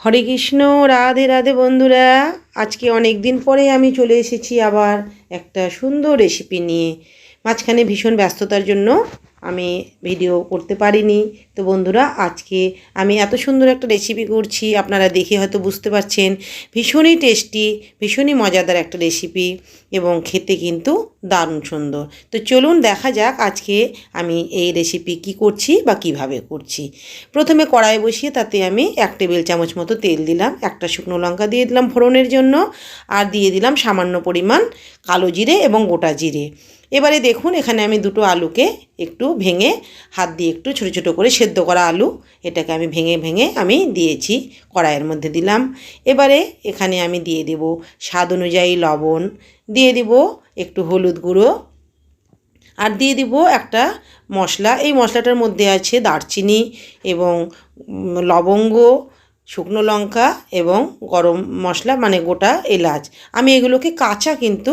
হরে কৃষ্ণ, রাধে রাধে বন্ধুরা। আজকে অনেক দিন পরে আমি চলে এসেছি আবার একটা সুন্দর রেসিপি নিয়ে। মাঝখানে ভীষণ ব্যস্ততার জন্য আমি ভিডিও করতে পারিনি। তো বন্ধুরা, আজকে আমি এত সুন্দর একটা রেসিপি করছি, আপনারা দেখে হয়তো বুঝতে পারছেন। ভীষণই টেস্টি ভীষণই মজাদার একটা রেসিপি এবং খেতে কিন্তু দারুণ সুন্দর। তো চলুন দেখা যাক আজকে আমি এই রেসিপি কি করছি বা কীভাবে করছি। প্রথমে কড়াই বসিয়ে তাতে আমি এক টেবিল চামচ মতো তেল দিলাম, একটা শুকনো লঙ্কা দিয়ে দিলাম ফোড়নের জন্য, আর দিয়ে দিলাম সামান্য পরিমাণ কালো জিরে এবং গোটা জিরে। এবারে দেখুন, এখানে আমি দুটো আলুকে একটু ভেঙে হাত দিয়ে একটু ছোটো ছোটো করে সেদ্ধ করা আলু। এটাকে আমি ভেঙে ভেঙে আমি দিয়েছি, কড়াইয়ের মধ্যে দিলাম। এবারে এখানে আমি দিয়ে দেব স্বাদ অনুযায়ী লবণ, দিয়ে দিব একটু হলুদ গুঁড়ো, আর দিয়ে দিব একটা মশলা। এই মশলাটার মধ্যে আছে দারচিনি এবং লবঙ্গ, শুকনো লঙ্কা এবং গরম মশলা মানে গোটা এলাচ। আমি এগুলোকে কাঁচা কিন্তু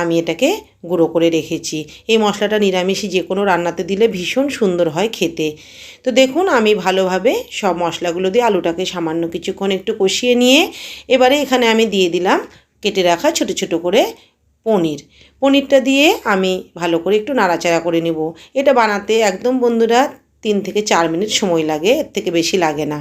আমি এটাকে গুঁড়ো করে রেখেছি। এই মশলাটা নিরামিষই যে কোনো রান্নাতে দিলে ভীষণ সুন্দর হয় খেতে। তো দেখুন, আমি ভালোভাবে সব মশলাগুলো দিয়ে আলুটাকে সামান্য কিছুক্ষণ একটু কষিয়ে নিয়ে, এবারে এখানে আমি দিয়ে দিলাম কেটে রাখা ছোট ছোট করে পনির। পনিরটা দিয়ে আমি ভালো করে একটু নাড়াচাড়া করে নেব। এটা বানাতে একদম বন্ধুরা তিন থেকে চার মিনিট সময় লাগে, এর থেকে বেশি লাগে না।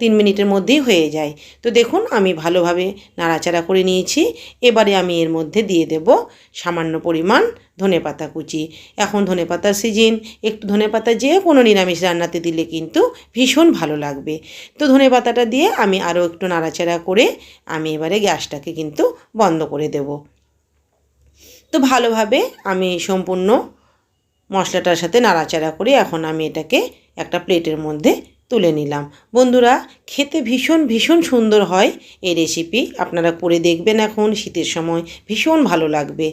তিন মিনিটের মধ্যেই হয়ে যায়। তো দেখুন, আমি ভালোভাবে নাড়াচাড়া করে নিয়েছি। এবারে আমি এর মধ্যে দিয়ে দেব সামান্য পরিমাণ ধনেপাতা কুচি। এখন ধনেপাতার সিজন একটু ধনেপাতা যে কোনো নিরামিষ রান্নাতে দিলে কিন্তু ভীষণ ভালো লাগবে। তো ধনেপাতাটা দিয়ে আমি আরও একটু নাড়াচাড়া করে আমি এবারে গ্যাসটাকে কিন্তু বন্ধ করে দেবো। তো ভালোভাবে আমি সম্পূর্ণ মশলাটার সাথে নাড়াচাড়া করে এখন আমি এটাকে একটা প্লেটের মধ্যে তুলে নিলাম। বন্ধুরা, খেতে ভীষণ ভীষণ সুন্দর হয় এই রেসিপি আপনারা করে দেখবেন এখন, শীতের সময় ভীষণ ভালো লাগবে।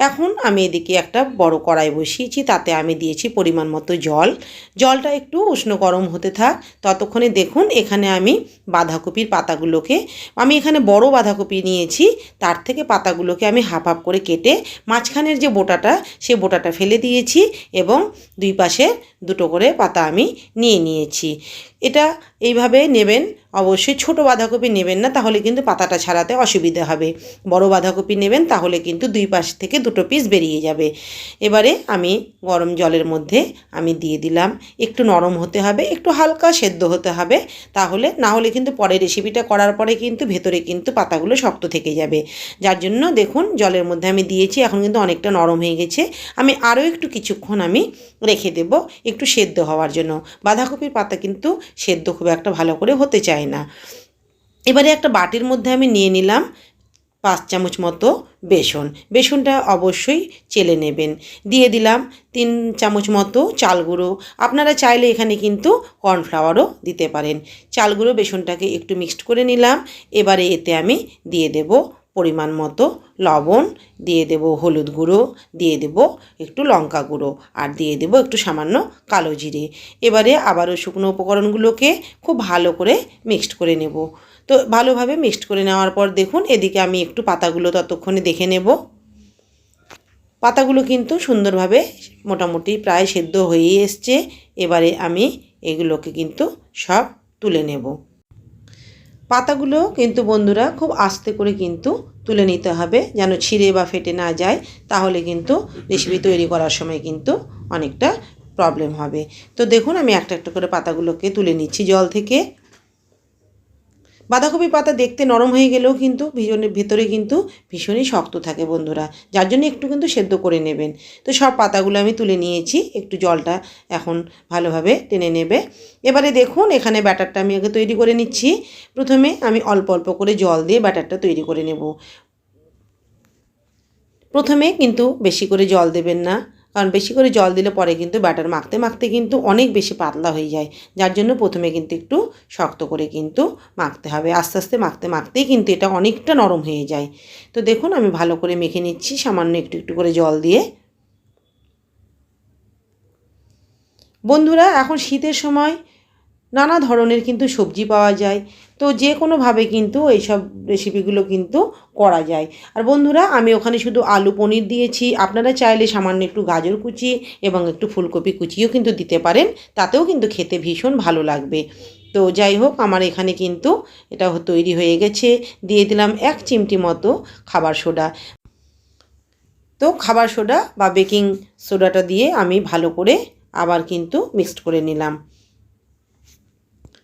এখন আমি এদিকে একটা বড় কড়াই বসিয়েছি, তাতে আমি দিয়েছি পরিমাণ মতো জল। জলটা একটু উষ্ণ গরম হতে থাক, ততক্ষণে দেখুন এখানে আমি বাঁধাকপির পাতাগুলোকে, আমি এখানে বড় বাঁধাকপি নিয়েছি, তার থেকে পাতাগুলোকে আমি হাফ হাফ করে কেটে মাঝখানের যে বোটাটা, সে বোটাটা ফেলে দিয়েছি এবং দুই পাশে দুটো করে পাতা আমি নিয়ে নিয়েছি। এটা এইভাবে নেবেন অবশ্যই ছোট বাঁধাকপি নেবেন না, তাহলে কিন্তু পাতাটা ছাড়াতে অসুবিধা হবে। বড় বাঁধাকপি নেবেন, তাহলে কিন্তু দুই পাশ থেকে দুটো পিস বেরিয়ে যাবে। এবারে আমি গরম জলের মধ্যে আমি দিয়ে দিলাম, একটু নরম হতে হবে, একটু হালকা সেদ্ধ হতে হবে, তাহলে না হলে কিন্তু পরে রেসিপিটা করার পরে কিন্তু ভেতরে কিন্তু পাতাগুলো শক্ত থেকে যাবে। যার জন্য দেখুন জলের মধ্যে আমি দিয়েছি, এখন কিন্তু অনেকটা নরম হয়ে গেছে। আমি আরও একটু কিছুক্ষণ আমি রেখে দেব, একটু সেদ্ধ হওয়ার জন্য। বাঁধাকপির পাতা কিন্তু সেদ্ধ খুব একটা ভালো করে হতে চায় না। এবারে একটা বাটির মধ্যে আমি নিয়ে নিলাম পাঁচ চামচ মতো বেসন। বেসনটা অবশ্যই চেলে নেবেন। দিয়ে দিলাম তিন চামচ মতো চাল গুঁড়ো। আপনারা চাইলে এখানে কিন্তু কর্নফ্লাওয়ারও দিতে পারেন। চাল গুঁড়ো বেসনটাকে একটু মিক্সড করে নিলাম। এবারে এতে আমি দিয়ে দেব পরিমাণ মতো লবণ, দিয়ে দেব হলুদ গুঁড়ো, দিয়ে দেব একটু লঙ্কা গুঁড়ো আর দিয়ে দেব একটু সামান্য কালো জিরে। এবারে আবারও শুকনো উপকরণগুলোকে খুব ভালো করে মিক্সড করে নেব। তো ভালোভাবে মিক্সড করে নেওয়ার পর দেখুন, এদিকে আমি একটু পাতাগুলো ততক্ষণে দেখে নেব। পাতাগুলো কিন্তু সুন্দরভাবে মোটামুটি প্রায় সেদ্ধ হয়েই এসছে। এবারে আমি এগুলোকে কিন্তু সব তুলে নেব। পাতাগুলো কিন্তু বন্ধুরা খুব আস্তে করে কিন্তু তুলে নিতে হবে, যেন ছিঁড়ে বা ফেটে না যায়, তাহলে কিন্তু রেসিপি তৈরি করার সময় কিন্তু অনেকটা প্রবলেম হবে। তো দেখুন, আমি একটা একটা করে পাতাগুলোকে তুলে নিচ্ছি জল থেকে। বাঁধাকপি পাতা দেখতে নরম হয়ে গেলেও কিন্তু ভীষণের ভেতরে কিন্তু ভীষণই শক্ত থাকে বন্ধুরা। যার জন্য একটু কিন্তু সেদ্ধ করে নেবেন। তো সব পাতাগুলো আমি তুলে নিয়েছি। একটু জলটা এখন ভালোভাবে টেনে নেবে। এবারে দেখুন, এখানে ব্যাটারটা আমি আগে তৈরি করে নিচ্ছি। প্রথমে আমি অল্প অল্প করে জল দিয়ে ব্যাটারটা তৈরি করে নেব। প্রথমে কিন্তু বেশি করে জল দেবেন না। কারণ বেশি করে জল দিলে পরে কিন্তু ব্যাটার মাখতে মাখতে কিন্তু অনেক বেশি পাতলা হয়ে যায়। যার জন্য প্রথমে কিন্তু একটু শক্ত করে কিন্তু মাখতে হবে। আস্তে আস্তে মাখতে মাখতেই কিন্তু এটা অনেকটা নরম হয়ে যায়। তো দেখুন, আমি ভালো করে মেখে নিচ্ছি, সামান্য একটু একটু করে জল দিয়ে। বন্ধুরা, এখন শীতের সময় নানা ধরনের কিন্তু সবজি পাওয়া যায়। তো যে কোনোভাবে কিন্তু এইসব রেসিপিগুলো কিন্তু করা যায়। আর বন্ধুরা, আমি ওখানে শুধু আলু পনির দিয়েছি। আপনারা চাইলে সামান্য একটু গাজর কুচি এবং একটু ফুলকপি কুচিও কিন্তু দিতে পারেন। তাতেও কিন্তু খেতে ভীষণ ভালো লাগবে। তো যাই হোক, আমার এখানে কিন্তু এটা তৈরি হয়ে গেছে। দিয়ে দিলাম এক চিমটি মতো খাবার সোডা। তো খাবার সোডা বা বেকিং সোডাটা দিয়ে আমি ভালো করে আবার কিন্তু মিক্সড করে নিলাম।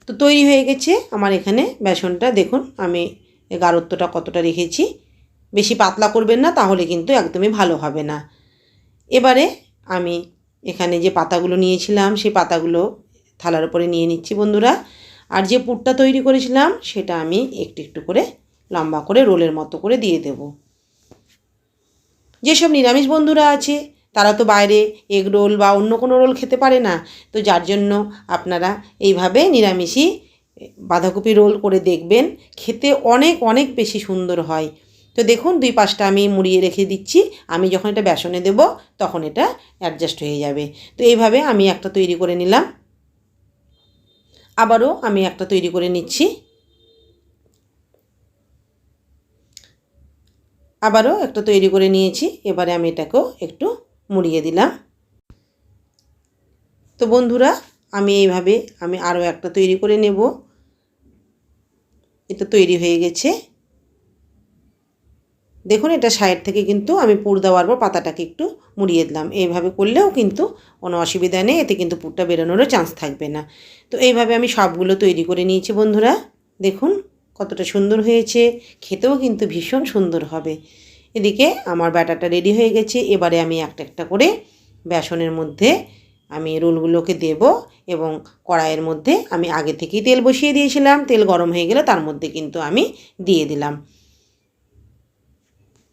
তো তৈরি হয়ে গেছে আমার এখানে বেসনটা। দেখুন, আমি এর গাঢ়ত্বটা কতটা রেখেছি। বেশি পাতলা করবেন না, তাহলে কিন্তু একদমই ভালো হবে না। এবারে আমি এখানে যে পাতাগুলো নিয়েছিলাম, সেই পাতাগুলো থালার উপরে নিয়ে নিচ্ছি বন্ধুরা। আর যে পুরটা তৈরি করেছিলাম, সেটা আমি একটু একটু করে লম্বা করে রোলের মতো করে দিয়ে দেব। যেসব নিরামিষ বন্ধুরা আছে তারা তো বাইরে এগ রোল বা অন্য কোনো রোল খেতে পারে না। তো যার জন্য আপনারা এইভাবে নিরামিষই বাঁধাকপি রোল করে দেখবেন, খেতে অনেক অনেক বেশি সুন্দর হয়। তো দেখুন, দুই পাশটা আমি মুড়িয়ে রেখে দিচ্ছি। আমি যখন এটা বেসনে দেব, তখন এটা অ্যাডজাস্ট হয়ে যাবে। তো এইভাবে আমি একটা তৈরি করে নিলাম। আবারও আমি একটা তৈরি করে নিচ্ছি। আবারও একটা তৈরি করে নিয়েছি। এবারে আমি এটাকেও একটু মুড়িয়ে দিলাম। তো বন্ধুরা, আমি এইভাবে আমি আরও একটা তৈরি করে নেব। এটা তৈরি হয়ে গেছে। দেখুন, এটা সাইড থেকে কিন্তু আমি পুর দেওয়ার পর পাতাটাকে একটু মুড়িয়ে দিলাম। এইভাবে করলেও কিন্তু কোনো অসুবিধা নেই, এতে কিন্তু পুরটা বেরোনোরও চান্স থাকবে না। তো এইভাবে আমি সবগুলো তৈরি করে নিয়েছি বন্ধুরা। দেখুন, কতটা সুন্দর হয়েছে। খেতেও কিন্তু ভীষণ সুন্দর হবে। এদিকে আমার ব্যাটারটা রেডি হয়ে গেছে। এবারে আমি একটা একটা করে বেসনের মধ্যে আমি রোলগুলোকে দেব এবং কড়াইয়ের মধ্যে আমি আগে থেকেই তেল বসিয়ে দিয়েছিলাম। তেল গরম হয়ে গেলে তার মধ্যে কিন্তু আমি দিয়ে দিলাম।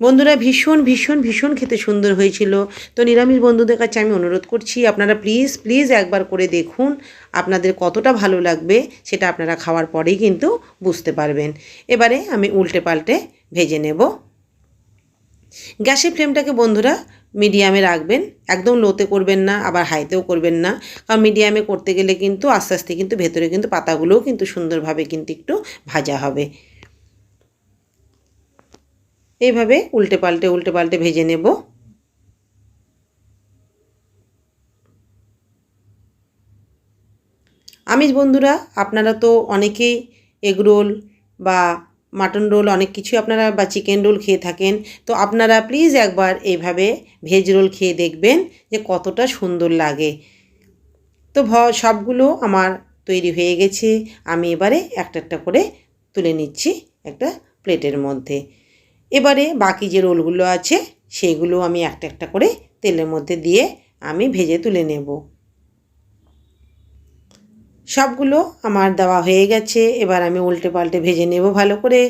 বন্ধুরা, ভীষণ ভীষণ ভীষণ খেতে সুন্দর হয়েছিল। তো নিরামিষ বন্ধুদের কাছে আমি অনুরোধ করছি, আপনারা প্লিজ প্লিজ একবার করে দেখুন আপনাদের কতটা ভালো লাগবে, সেটা আপনারা খাওয়ার পরেই কিন্তু বুঝতে পারবেন। এবারে আমি উল্টে পাল্টে ভেজে নেব। গ্যাসের ফ্লেমটাকে বন্ধুরা মিডিয়ামে রাখবেন, একদম লোতে করবেন না, আবার হাইতেও করবেন না। কারণ মিডিয়ামে করতে গেলে কিন্তু আস্তে আস্তে কিন্তু ভেতরে কিন্তু পাতাগুলোও কিন্তু সুন্দরভাবে কিন্তু একটু ভাজা হবে। এইভাবে উল্টে পাল্টে উল্টে পাল্টে ভেজে নেব। আমিষ বন্ধুরা, আপনারা তো অনেকেই এগরোল বা মাটন রোল, অনেক কিছু আপনারা বা চিকেন রোল খেয়ে থাকেন। তো আপনারা প্লিজ একবার এইভাবে ভেজ রোল খেয়ে দেখবেন যে কতটা সুন্দর লাগে। তো ভ, সবগুলো আমার তৈরি হয়ে গেছে। আমি এবারে একটা একটা করে তুলে নিচ্ছি একটা প্লেটের মধ্যে। এবারে বাকি যে রোলগুলো আছে, সেগুলো আমি একটা একটা করে তেলের মধ্যে দিয়ে আমি ভেজে তুলে নেব। সবগুলো আমার দেওয়া হয়ে গেছে, এবার আমি উল্টে পাল্টে ভেজে নেব ভালো করে।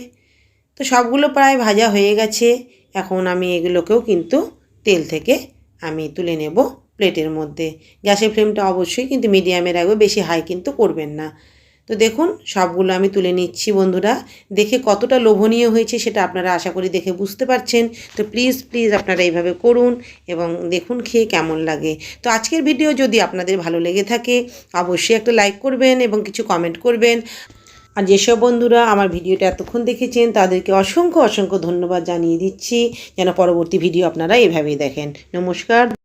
তো সবগুলো প্রায় ভাজা হয়ে গেছে, এখন আমি এগুলোকেও কিন্তু তেল থেকে আমি তুলে নেব প্লেটের মধ্যে। গ্যাসের ফ্লেমটা অবশ্যই কিন্তু মিডিয়ামে রাখবে, বেশি হাই কিন্তু করবেন না। তো দেখুন, সবগুলো আমি তুলে নিচ্ছি বন্ধুরা। দেখে কতটা লোভনীয় হয়েছে সেটা আপনারা আশা করি দেখে বুঝতে পারছেন। তো প্লিজ প্লিজ আপনারা এইভাবে করুন এবং দেখুন খেয়ে কেমন লাগে। তো আজকের ভিডিও যদি আপনাদের ভালো লেগে থাকে, অবশ্যই একটা লাইক করবেন এবং কিছু কমেন্ট করবেন। আর যেসব বন্ধুরা আমার ভিডিওটা এতক্ষণ দেখেছেন, তাদেরকে অসংখ্য অসংখ্য ধন্যবাদ জানিয়ে দিচ্ছি। যেন পরবর্তী ভিডিও আপনারা এভাবেই দেখেন। নমস্কার।